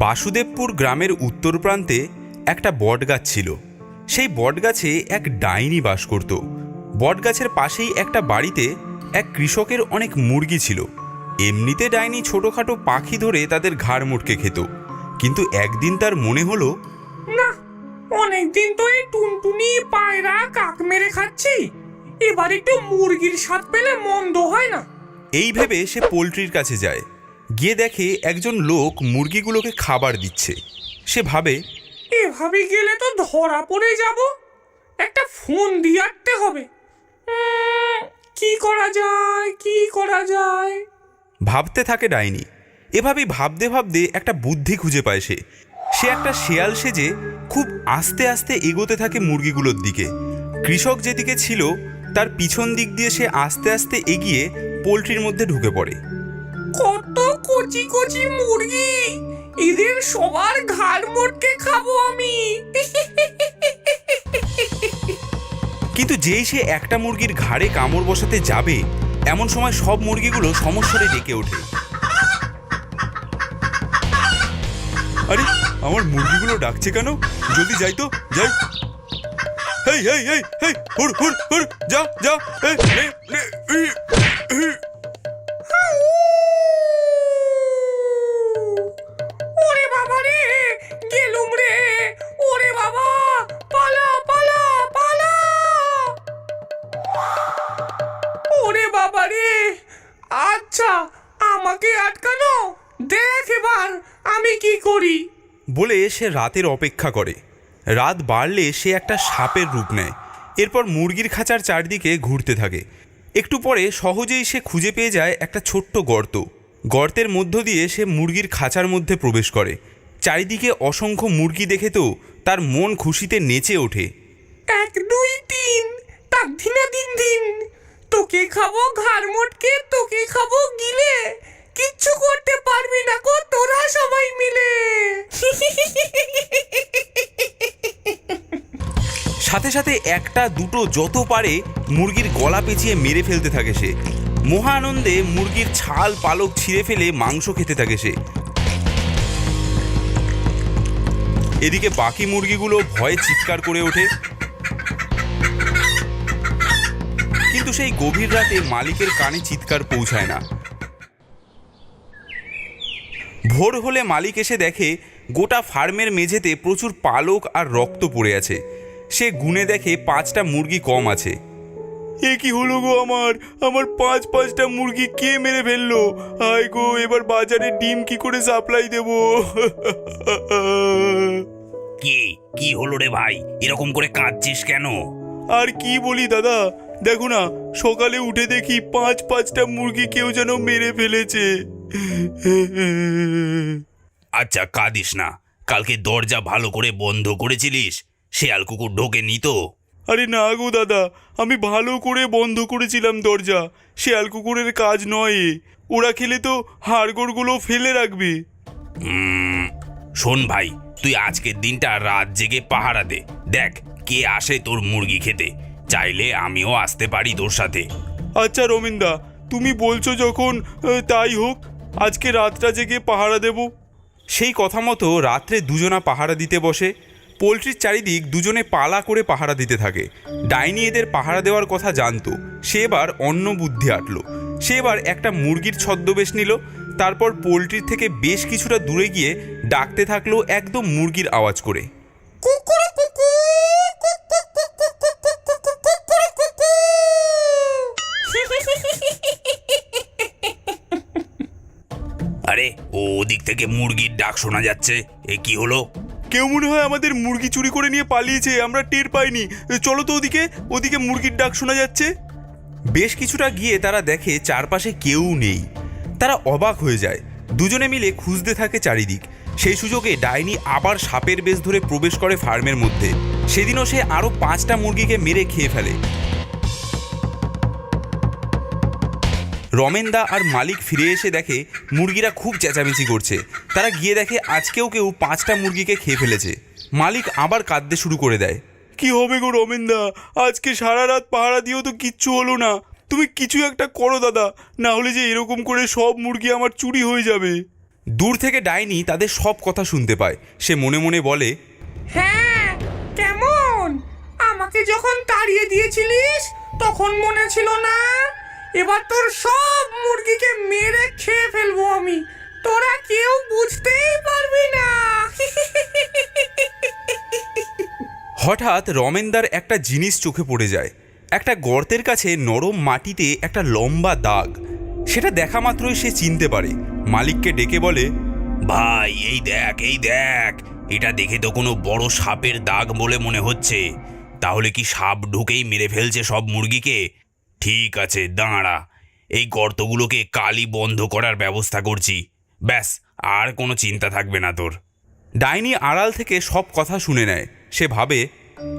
বাসুদেবপুর গ্রামের উত্তর প্রান্তে একটা বটগাছ ছিল। সেই বটগাছে এক ডাইনি বাস করত। বটগাছের পাশেই একটা বাড়িতে এক কৃষকের অনেক মুরগি ছিল। এমনিতে ডাইনি ছোটোখাটো পাখি ধরে তাদের ঘাড় মুটকে খেত। কিন্তু একদিন তার মনে হলো না অনেকদিন তো এই টুনটুনি পায়রা কাক মেরে খাচ্ছি। এবার একটু মুরগির স্বাদ পেলে মন্দ হয় না। এই ভেবে সে পোলট্রির কাছে যায়। গিয়ে দেখে একজন লোক মুরগিগুলোকে খাবার দিচ্ছে। সে ভাবে এভাবে গেলে তো ধরা পড়ে যাব। একটা ফোন দিয়ে আটতে হবে। কি করা যায় কি করা যায়? ভাবতে থাকে ডাইনি। এভাবেই ভাবতে ভাবতে একটা বুদ্ধি খুঁজে পায় সে। সে একটা শেয়াল সেজে খুব আস্তে আস্তে এগোতে থাকে মুরগিগুলোর দিকে। কৃষক যেদিকে ছিল তার পিছন দিক দিয়ে সে আস্তে আস্তে এগিয়ে পোলট্রির মধ্যে ঢুকে পড়ে। কত কচি কচি মুরগি। এদের সবার ঘাড় মোটকে খাব আমি। কিন্তু যেই সে একটা মুরগির ঘাড়ে কামড় বসাতে যাবে, এমন সময় সব মুরগিগুলো সমস্যারে ডেকে ওঠে। আরে, আমার মুরগিগুলো ডাকছে কেন? জলদি যাই তো, যাই। হেই হেই হেই হেই হুর হুর হুর যা যা ওরে বাবা রে আচ্ছা আমাকে আটকানো? দেখ এবার আমি কি করি? বলে সে রাতের অপেক্ষা করে। রাত বাড়লে সে একটা সাপের রূপ নেয়। এরপর মুরগির খাঁচার চারদিকে ঘুরতে থাকে। একটু পরে সহজেই সে খুঁজে পেয়ে যায় একটা ছোট্ট গর্ত। গর্তের মধ্য দিয়ে সে মুরগির খাঁচার মধ্যে প্রবেশ করে। চারিদিকে অসংখ্য মুরগি দেখে তো তার মন খুশিতে নেচে ওঠে। এক দুই তিন তাক দিনা দিন দিন। তোকে খাব ঘাড় মোটকে, তোকে খাব গিলে। কিচ্ছু করতে পারবি না কো তোরা সবাই মিলে। সাথে সাথে একটা দুটো যত পারে মুরগির গলা পেঁচিয়ে মেরে ফেলতে থাকে সে। মহা আনন্দে মুরগির ছাল পালক ছিঁড়ে ফেলে মাংস খেতে থাকে সে। এদিকে বাকি মুরগিগুলো ভয়ে চিৎকার করে ওঠে। কিন্তু সেই গভীর রাতে মালিকের কানে চিৎকার পৌঁছায় না। ভোর হলে মালিক এসে দেখে গোটা ফার্মের মেঝেতে প্রচুর পালক আর রক্ত পড়ে আছে। সে গুনে দেখে পাঁচটা মুরগি কম আছে। এ কি হলো গো আমার? আমার পাঁচ পাঁচটা মুরগি কে মেরে ফেলল? আয় গো এবার বাজারে ডিম কি করে সাপ্লাই দেবো? কি কি হলো রে ভাই? এরকম করে কাঁদছিস কেন? আর কি বলি দাদা? দেখো না সকালে উঠে দেখি পাঁচ পাঁচটা মুরগি কেউ যেন মেরে ফেলেছে। আচ্ছা কাঁদিস না। কালকে দরজা ভালো করে বন্ধ করেছিলিস শেয়াল কুকুর ঢোকে নি তো। আরে না গো দাদা আমি ভালো করে বন্ধ করেছিলাম দরজা শেয়াল কুকুরের কাজ নয়। ওরা খেলে তো হাড়গোড়গুলো ফেলে রাখবে। শোন ভাই তুই আজকের দিনটা রাত জেগে পাহারা দে। দেখ কে আসে তোর মুরগি খেতে। চাইলে আমিও আসতে পারি তোর সাথে। আচ্ছা রমিন্দা তুমি বলছো যখন তাই হোক আজকে রাতটা জেগে পাহারা দেব। সেই কথা মতো রাত্রে দুজনা পাহারা দিতে বসে। পোলট্রির চারিদিক দুজনে পালা করে পাহারা দিতে থাকে। ডাইনি এদের পাহারা দেওয়ার কথা জানতো। সে এবার অন্য বুদ্ধি আটলো। সে এবার একটা মুরগির ছদ্মবেশ নিল। তারপর পোলট্রির থেকে বেশ কিছুটা দূরে গিয়ে ডাকতে থাকল একদম মুরগির আওয়াজ করে। কুকুর কুকু আরে ও ওদিক থেকে মুরগির ডাক শোনা যাচ্ছে। এ কি হলো? কেউ মনে হয় আমাদের মুরগি চুরি করে নিয়ে পালিয়েছে, আমরা টের পাইনি। চলো তো ওদিকে ওদিকে মুরগির ডাক শোনা যাচ্ছে। বেশ কিছুটা গিয়ে তারা দেখে চারপাশে কেউ নেই। তারা অবাক হয়ে যায়। দুজনে মিলে খুঁজতে থাকে চারিদিক। সেই সুযোগে ডাইনি আবার সাপের বেশ ধরে প্রবেশ করে ফার্মের মধ্যে। সেদিনও সে আরও পাঁচটা মুরগিকে মেরে খেয়ে ফেলে। রমেনদা আর মালিক ফিরে এসে দেখে মুরগিরা খুব চেঁচামেচি করছে। তারা গিয়ে দেখে আজকেও কেউ পাঁচটা মুরগিকে খেয়ে ফেলেছে। মালিক আবার কাঁদতে শুরু করে দেয়। কি হবে গো রমেনদা? আজকে সারা রাত পাহারা দিয়েও তো কিচ্ছু হলো না। তুমি কিছু একটা করো দাদা না হলে যে এরকম করে সব মুরগি আমার চুরি হয়ে যাবে। দূর থেকে ডাইনি তাদের সব কথা শুনতে পায়। সে মনে মনে বলে হ্যাঁ কেমন? আমাকে যখন তাড়িয়ে দিয়েছিলিস তখন মনে ছিল না এবার তোর সব মুরগিকে মেরে খেয়ে ফেলব আমি। তোরা কেউ বুঝতেই পারবি না। হঠাৎ রমেনদার একটা জিনিস চোখে পড়ে যায়। একটা গর্তের কাছে নরম মাটিতে একটা লম্বা দাগ। সেটা দেখা মাত্রই সে চিনতে পারে। মালিককে ডেকে বলে, ভাই, এই দেখ এই দেখ। এটা দেখে তো কোনো বড় সাপের দাগ বলে মনে হচ্ছে। তাহলে কি সাপ ঢুকেই মেরে ফেলছে সব মুরগিকে? ঠিক আছে দাঁড়া। এই গর্তগুলোকে কালি বন্ধ করার ব্যবস্থা করছি। ব্যাস আর কোনো চিন্তা থাকবে না তোর। ডাইনি আড়াল থেকে সব কথা শুনে নেয়। সে ভাবে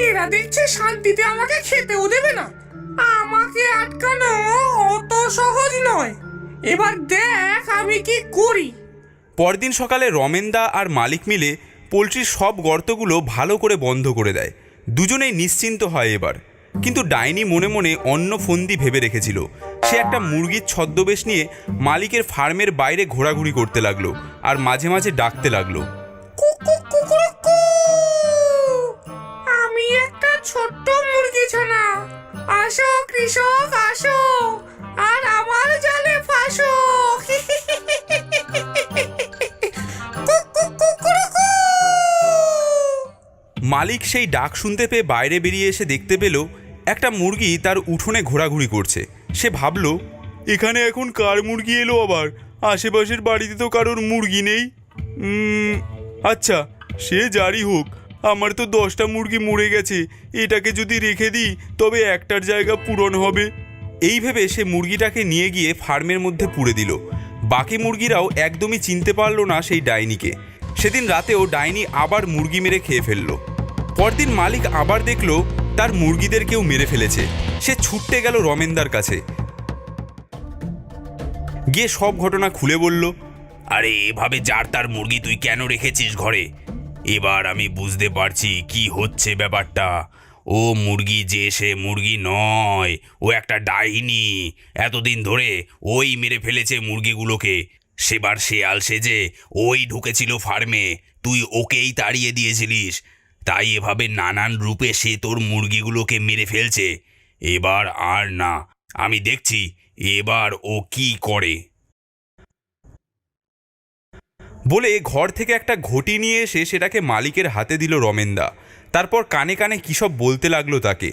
এরা দেখছে শান্তিতে আমাকে খেতেও দেবে না। আমাকে আটকানো অত সহজ নয়। এবার দেখ আমি কি করি। পরদিন সকালে রমেনদা আর মালিক মিলে পোলট্রির সব গর্তগুলো ভালো করে বন্ধ করে দেয়। দুজনেই নিশ্চিন্ত হয় এবার। কিন্তু ডাইনি মনে মনে অন্য ফন্দি ভেবে রেখেছিল। সে একটা মুরগির ছদ্মবেশ নিয়ে মালিকের ফার্মের বাইরে ঘোরাঘুরি করতে লাগল আর মাঝে মাঝে ডাকতে লাগল। আমি একটা ছোট্ট মুরগি ছানা। আসো কৃষক আসো। আর আমার জালে ফাঁসো। মালিক সেই ডাক শুনতে পেয়ে বাইরে বেরিয়ে এসে দেখতে পেল একটা মুরগি তার উঠোনে ঘোরাঘুরি করছে। সে ভাবল, এখানে এখন কার মুরগি এলো আবার? আশেপাশের বাড়িতে তো কারোর মুরগি নেই। আচ্ছা সে যারই হোক, আমার তো দশটা মুরগি মরে গেছে, এটাকে যদি রেখে দিই, তবে একটার জায়গা পূরণ হবে। এই ভেবে সে মুরগিটাকে নিয়ে গিয়ে ফার্মের মধ্যে পুড়ে দিল। বাকি মুরগিরাও একদমই চিনতে পারল না সেই ডাইনিকে। সেদিন রাতেও ডাইনি আবার মুরগি মেরে খেয়ে ফেলল। পরদিন মালিক আবার দেখল তার মুরগিদের কেউ মেরে ফেলেছে। সে ছুটতে গেল রমেনদার কাছে। গিয়ে সব ঘটনা খুলে বলল, আরে, এভাবে যার তার মুরগি তুই কেন রেখেছিস ঘরে? এবার আমি বুঝতে পারছি কি হচ্ছে ব্যাপারটা। ও মুরগি যে সে মুরগি নয়, ও একটা ডাইনি। এতদিন ধরে ওই মেরে ফেলেছে মুরগিগুলোকে। সেবার শেয়াল সেজে ওই ঢুকেছিল ফার্মে। তুই ওকেই তাড়িয়ে দিয়েছিলিস। তাই এভাবে নানান রূপে সে তোর মুরগিগুলোকে মেরে ফেলছে। এবার আর না, আমি দেখছি এবার ও কি করে। বলে ঘর থেকে একটা ঘটি নিয়ে এসে সেটাকে মালিকের হাতে দিল রমেনদা। তারপর কানে কানে কী সব বলতে লাগল তাকে।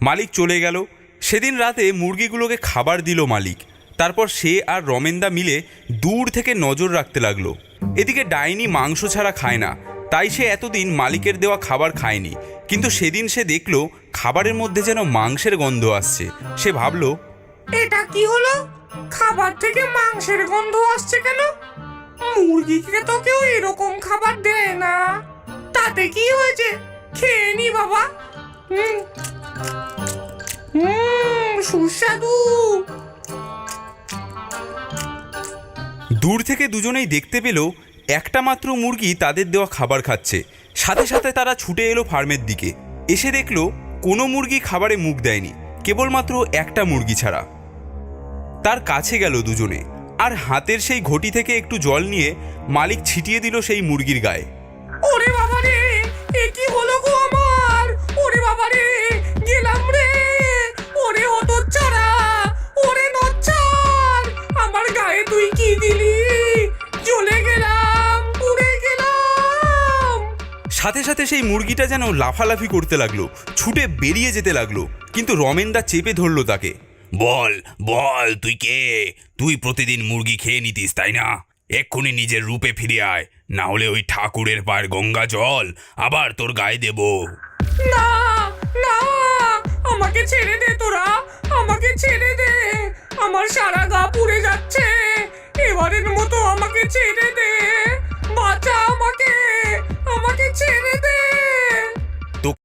মালিক চলে গেল। সেদিন রাতে মুরগিগুলোকে খাবার দিল মালিক। তারপর সে আর রমেনদা মিলে দূর থেকে নজর রাখতে লাগল। এদিকে ডাইনি মাংস ছাড়া খায় না, তাই সে এতদিন মালিকের দেওয়া খাবার খায়নি। কিন্তু সেদিন সে দেখল খাবারের মধ্যে যেন মাংসের গন্ধ আসছে। সে ভাবলো, এটা কি হলো? খাবার থেকে মাংসের গন্ধ আসছে কেন? মুরগিকে তো কেউ এরকম খাবার দেয় না। তাতে কি হয়েছে? খেয়ে নি বাবা। হুম সুস্বাদু। দূর থেকে দুজনেই দেখতে পেল একটা মাত্র মুরগি তাদের দেওয়া খাবার খাচ্ছে। সাথে সাথে তারা ছুটে এলো ফার্মের দিকে। এসে দেখল কোনো মুরগি খাবারে মুখ দেয়নি, কেবলমাত্র একটা মুরগি ছাড়া। তার কাছে গেল দুজনে আর হাতের সেই ঘটি থেকে একটু জল নিয়ে মালিক ছিটিয়ে দিল সেই মুরগির গায়ে। ওরে বাবা রে, এ কি হলো গো আমার? ওরে বাবা রে, গেলাম রে। ওরে ওরে নচ্ছার আমার গায়ে তুই কি দিলি? সাথে সাথে সেই মুরগিটা যেন লাফালাফি করতে লাগল ছুটে বেরিয়ে যেতে লাগল কিন্তু রমেনদা চেপে ধরলো তাকে। বল বল তুই কে? তুই প্রতিদিন মুরগি খেয়ে নিতিস তাই না? এক্ষুনি নিজের রূপে ফিরে আয় না হলে ওই ঠাকুরের পায়ের গঙ্গা জল আবার তোর গায়ে দেব। না না আমাকে ছেড়ে দে তোরা আমাকে ছেড়ে দে। আমার সারা গা পুড়ে যাচ্ছে। এবারের মতো আমাকে ছেড়ে দে। ছেড়ে দে। তোকে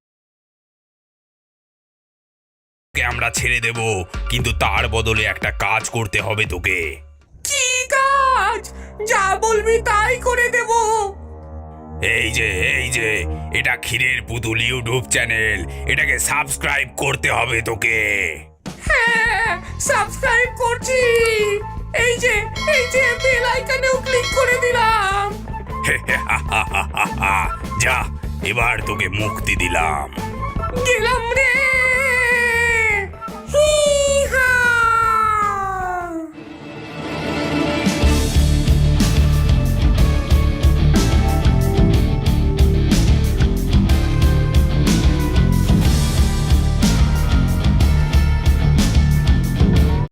আমরা ছেড়ে দেব কিন্তু তার বদলে একটা কাজ করতে হবে তোকে। কি কাজ? যা বলবি তাই করে দেব। এই যে এই যে এটা ক্ষীরের পুতুল ইউটিউব চ্যানেল এটাকে সাবস্ক্রাইব করতে হবে তোকে। হ্যাঁ সাবস্ক্রাইব করছি। এই যে এই যে বেল আইকনেও ক্লিক করে দিলাম। যা এবার তোকে মুক্তি দিলাম।